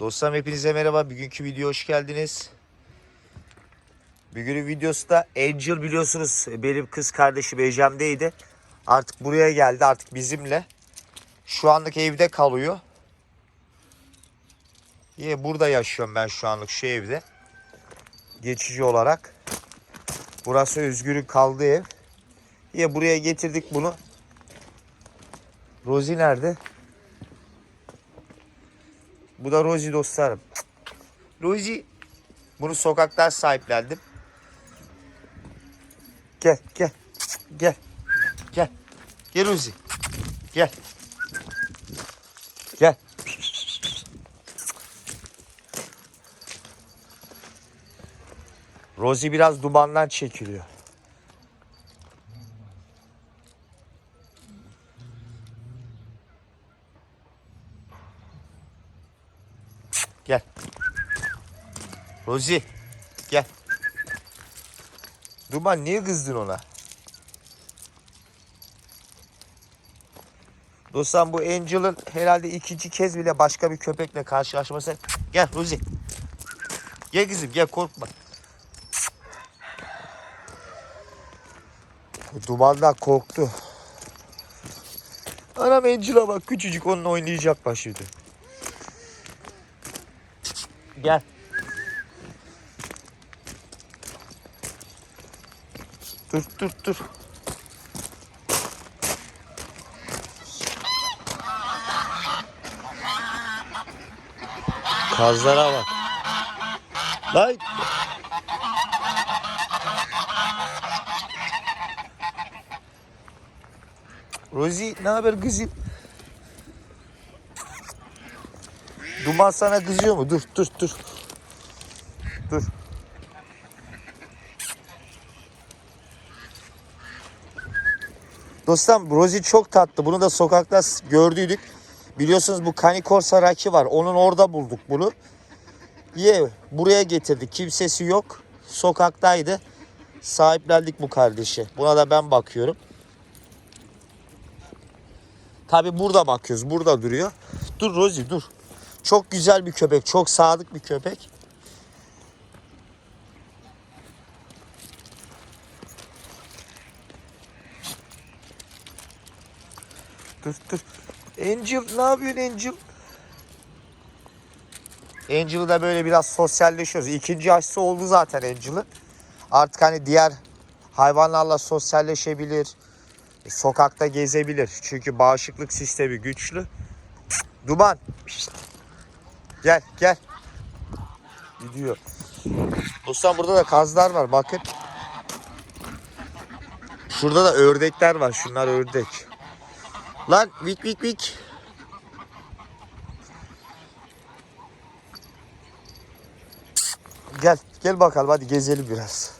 Dostlarım hepinize merhaba. Bugünkü video hoş geldiniz. Bugünün videosu da Angel biliyorsunuz benim kız kardeşim Ecem'deydi. Artık buraya geldi artık bizimle. Şu anlık evde kalıyor. Yine burada yaşıyorum ben şu anlık şu evde. Geçici olarak. Burası Özgür'ün kaldığı ev. Yine buraya getirdik bunu. Rozi nerede? Bu da Rozi dostlarım. Rozi. Bunu sokaktan sahiplendim. Gel gel. Gel. Gel. Gel Rozi. Gel. Gel. Rozi biraz dumandan çekiliyor. Gel. Rozi. Gel. Duman niye kızdın ona? Dostum bu Angel'ın herhalde ikinci kez bile başka bir köpekle karşılaşması. Gel Rozi. Gel kızım gel korkma. Dumandan korktu. Anam Angel'a bak küçücük onunla oynayacak bak şimdi. Gel. Dur dur dur. Kazlara bak. Lan. Rozi ne haber kızım? Duman sana kızıyor mu? Dur dur dur. Dur. Dostum Rozi çok tatlı. Bunu da sokakta gördüydük. Biliyorsunuz bu Kanikorsa Raki var. Onun orada bulduk bunu. Ye buraya getirdik. Kimsesi yok. Sokaktaydı. Sahiplendik bu kardeşi. Buna da ben bakıyorum. Tabi burada bakıyoruz. Burada duruyor. Dur Rozi dur. Çok güzel bir köpek. Çok sadık bir köpek. Dur. Angel ne yapıyorsun Angel? Angel'ı da böyle biraz sosyalleşiyoruz. İkinci aşısı oldu zaten Angel'ın. Artık hani diğer hayvanlarla sosyalleşebilir. Sokakta gezebilir. Çünkü bağışıklık sistemi güçlü. Duman. Gel gel. Gidiyor. Dostlar burada da kazlar var bakın. Şurada da ördekler var. Şunlar ördek. Lan vik vik vik. Gel gel bakalım hadi gezelim biraz.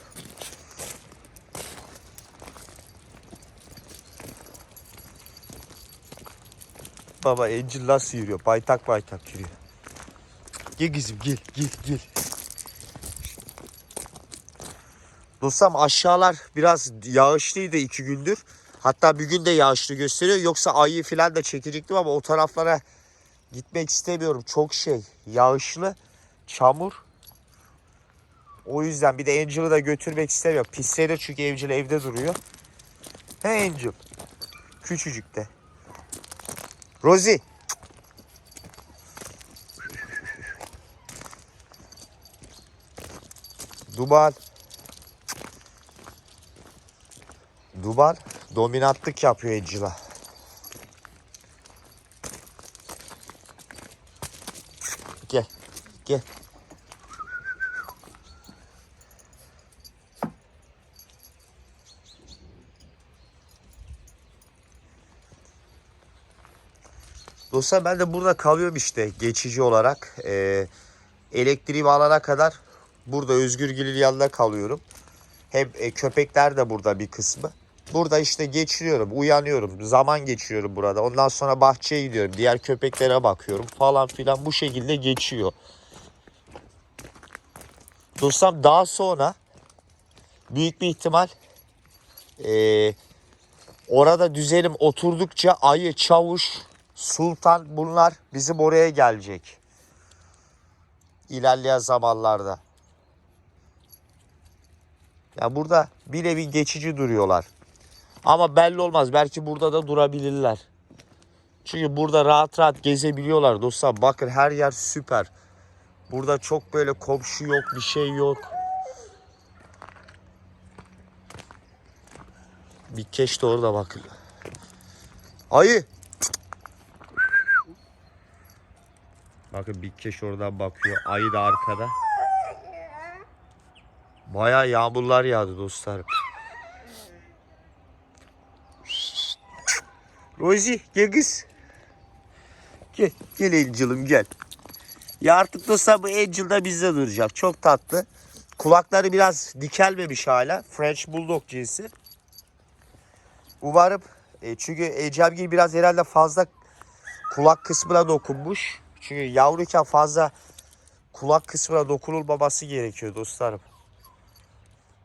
Baba Angel nasıl yürüyor? Baytak baytak yürüyor. Gel kızım gel gel gel. Dostum aşağılar biraz yağışlıydı iki gündür. Hatta bir gün de yağışlı gösteriyor. Yoksa ayı falan da çekecektim ama o taraflara gitmek istemiyorum. Çok şey yağışlı, çamur. O yüzden bir de Angel'ı da götürmek istemiyorum. Pislenir çünkü Angel evde duruyor. He Angel. Küçücük de. Rosie. Duman. Duman dominantlık yapıyor Angel'a. Gel. Gel. Dostlar ben de burada kalıyorum işte geçici olarak. Ee, elektriği alana kadar burada Özgürgül'ün yanında kalıyorum. Hem e, köpekler de burada bir kısmı. Burada işte geçiriyorum, uyanıyorum, zaman geçiriyorum burada. Ondan sonra bahçeye gidiyorum, diğer köpeklere bakıyorum falan filan bu şekilde geçiyor. Dostum daha sonra büyük bir ihtimal e, orada düzelim oturdukça ayı, çavuş, sultan bunlar bizim oraya gelecek. ilerleyen zamanlarda. Ya burada bir nevi geçici duruyorlar. Ama belli olmaz. Belki burada da durabilirler. Çünkü burada rahat rahat gezebiliyorlar dostlar. Bakın her yer süper. Burada çok böyle komşu yok, bir şey yok. Bir keş de orada bakın. Ayı. Bakın bir keş oradan bakıyor. Ayı da arkada. Bayağı yağmurlar yağdı dostlarım. Rozi gel kız. Gel, gel Angel'ım gel. Ya artık dostlar bu Angel da bizde duracak. Çok tatlı. Kulakları biraz dikelmemiş hala. French Bulldog cinsi. Umarım e, çünkü Ecemgil biraz herhalde fazla kulak kısmına dokunmuş. Çünkü yavruyken fazla kulak kısmına dokunulmaması gerekiyor dostlarım.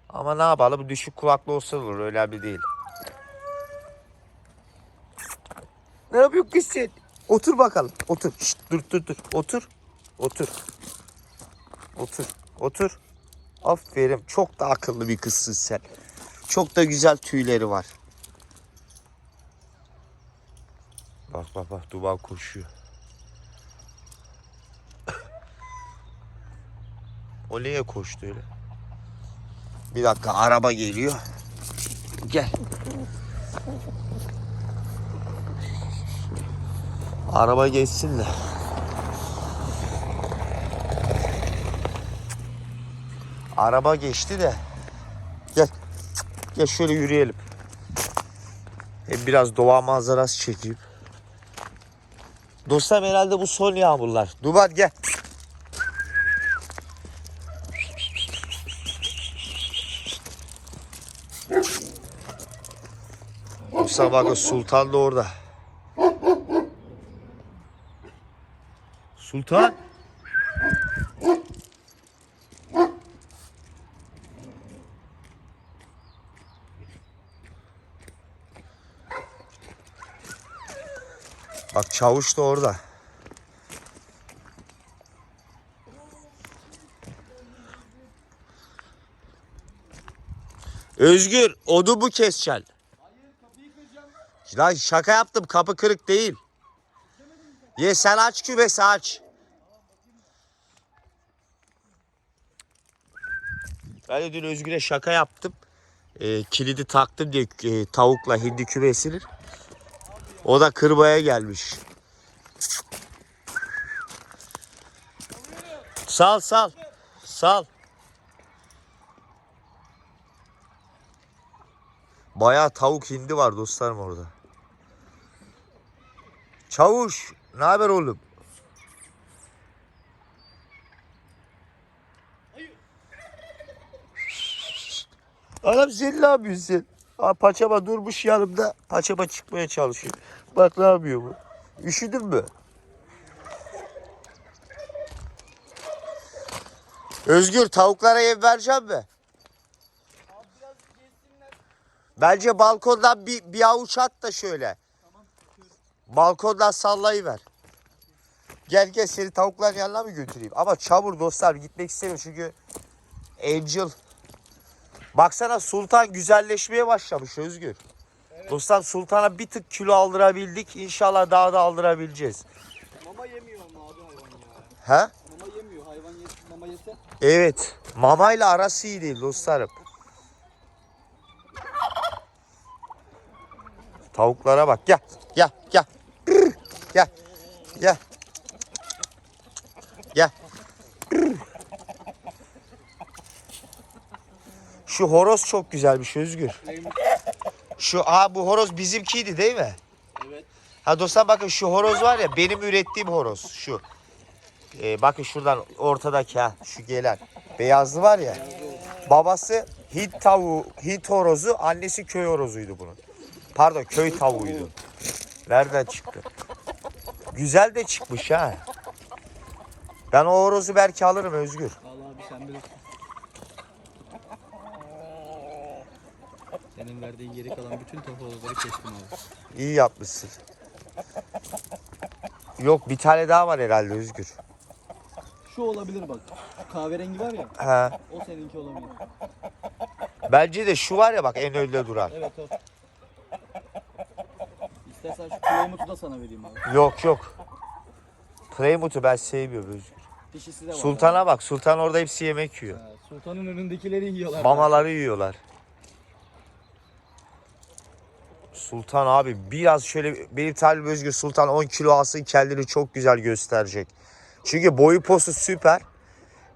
Ama ne yapalım düşük kulaklı olsa olur önemli değil. Ne yapıyorsun kız sen? Otur bakalım. Otur. Şşt, dur dur dur. Otur. Otur. Otur. Otur. Aferin. Çok da akıllı bir kızsın sen. Çok da güzel tüyleri var. Bak bak bak duman koşuyor. o niye koştu öyle? Bir dakika araba geliyor. Gel. Araba geçsin de. Araba geçti de. Gel. Gel şöyle yürüyelim. Hem biraz doğa manzarası çekeyim. Dostlarım herhalde bu son yağmurlar. Duman gel. Dostlar bakın Sultan da orada. Sultan. Bak çavuş da orada. Özgür, odu bu keseceksin. Lan şaka yaptım, kapı kırık değil. Ye sen aç küvesi aç. Ben de dün Özgür'e şaka yaptım. Ee, kilidi taktım diye e, tavukla hindi kümesinin. O da kırbaya gelmiş. Sal sal. Sal. Bayağı tavuk hindi var dostlarım orada. Çavuş, ne haber oğlum? Adam sen ne yapıyorsun sen? Paçama durmuş yanımda. Paçama çıkmaya çalışıyor. Bak ne yapıyor bu? Üşüdün mü? Özgür tavuklara ev vereceğim mi? Bence balkondan bir, bir avuç at da şöyle. Balkondan sallayıver. Gel gel seni tavukların yanına mı götüreyim? Ama çamur dostlar gitmek istemiyorum çünkü Angel Baksana Sultan güzelleşmeye başlamış Özgür. Dostlar Sultan'a bir tık kilo aldırabildik. İnşallah daha da aldırabileceğiz. Mama yemiyor ama abi hayvan ya. He? Mama yemiyor. Hayvan yes, mama yese. Evet. Mamayla arası iyi değil dostlarım. Tavuklara bak. Gel. Gel. Gel. Gel. Gel. Gel. Şu horoz çok güzelmiş Özgür. Şu aa bu horoz bizimkiydi değil mi? Evet. Ha dostlar bakın şu horoz var ya benim ürettiğim horoz şu. Ee, bakın şuradan ortadaki ha şu gelen beyazlı var ya. Babası Hint tavuğu, Hint horozu, annesi köy horozuydu bunun. Pardon köy tavuğuydu. Nereden çıktı? Güzel de çıkmış ha. Ben o horozu belki alırım Özgür. Al abi sen bilirsin. Senin verdiğin geri kalan bütün tohumları kestim abi. İyi yapmışsın. Yok bir tane daha var herhalde Özgür. Şu olabilir bak. Şu kahverengi var ya. He. O seninki olabilir. Bence de şu var ya bak en önde duran. Evet o. İstersen şu Plymouth'u da sana vereyim abi. Yok yok. Playmut'u ben sevmiyorum Özgür. Dişisi de var. Sultan'a bak. Sultan orada hepsi yemek yiyor. Ha, Sultanın önündekileri yiyorlar. Mamaları yiyorlar. Sultan abi biraz şöyle benim talibim Özgür Sultan 10 kilo alsın kendini çok güzel gösterecek. Çünkü boyu posu süper.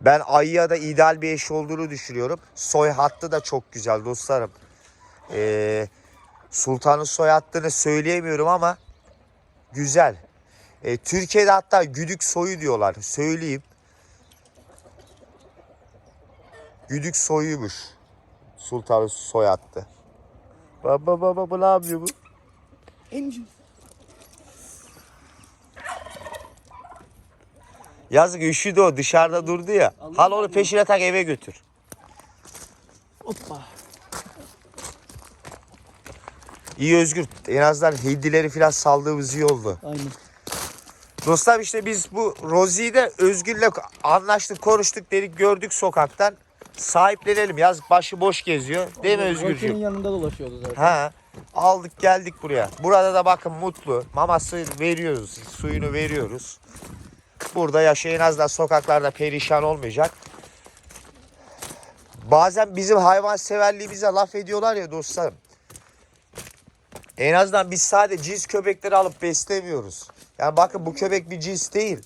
Ben Ayı'ya da ideal bir eş olduğunu düşünüyorum. Soy hattı da çok güzel dostlarım. Ee, Sultan'ın soy hattını söyleyemiyorum ama güzel. Ee, Türkiye'de hatta güdük soyu diyorlar. Söyleyeyim. Güdük soyuymuş. Sultan'ın soy hattı. Baba baba bu ne yapıyor bu? Angel. Yazık üşüdü o dışarıda durdu ya. Hal onu peşine tak eve götür. Hoppa. İyi Özgür en azından hindileri falan saldığımız iyi oldu. Aynen. Dostlar işte biz bu Rozi'yi de Özgür'le anlaştık konuştuk dedik gördük sokaktan. Sahiplenelim yaz başı boş geziyor. Değil mi Özgürcüğüm? yanında dolaşıyordu zaten. Ha aldık geldik buraya. Burada da bakın mutlu. Maması veriyoruz. Suyunu veriyoruz. Burada yaşayan en azından sokaklarda perişan olmayacak. Bazen bizim hayvan severliğimize laf ediyorlar ya dostlarım. En azından biz sadece cins köpekleri alıp beslemiyoruz. Yani bakın bu köpek bir cins değil.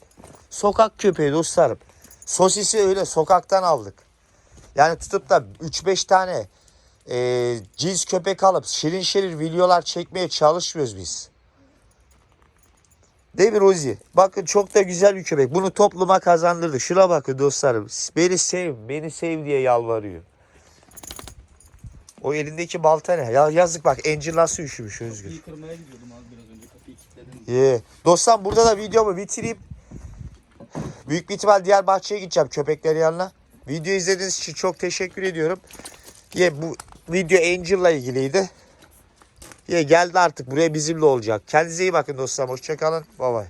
Sokak köpeği dostlarım. Sosisi öyle sokaktan aldık. Yani tutup da 3-5 tane e, cins köpek alıp şirin şirin videolar çekmeye çalışmıyoruz biz. Değil mi Rozi? Bakın çok da güzel bir köpek. Bunu topluma kazandırdık. Şuna bakın dostlarım. Beni sev, beni sev diye yalvarıyor. O elindeki balta ne? Ya yazık bak Angel nasıl üşümüş Özgür. Kapıyı kırmaya gidiyordum abi biraz önce kapıyı kilitledim. Ye. Dostlar burada da videomu bitireyim. Büyük bir ihtimal diğer bahçeye gideceğim köpeklerin yanına. Video izlediğiniz için çok teşekkür ediyorum. Ye bu video Angel'la ilgiliydi. Ye geldi artık buraya bizimle olacak. Kendinize iyi bakın dostlar. Hoşçakalın. Bay bay.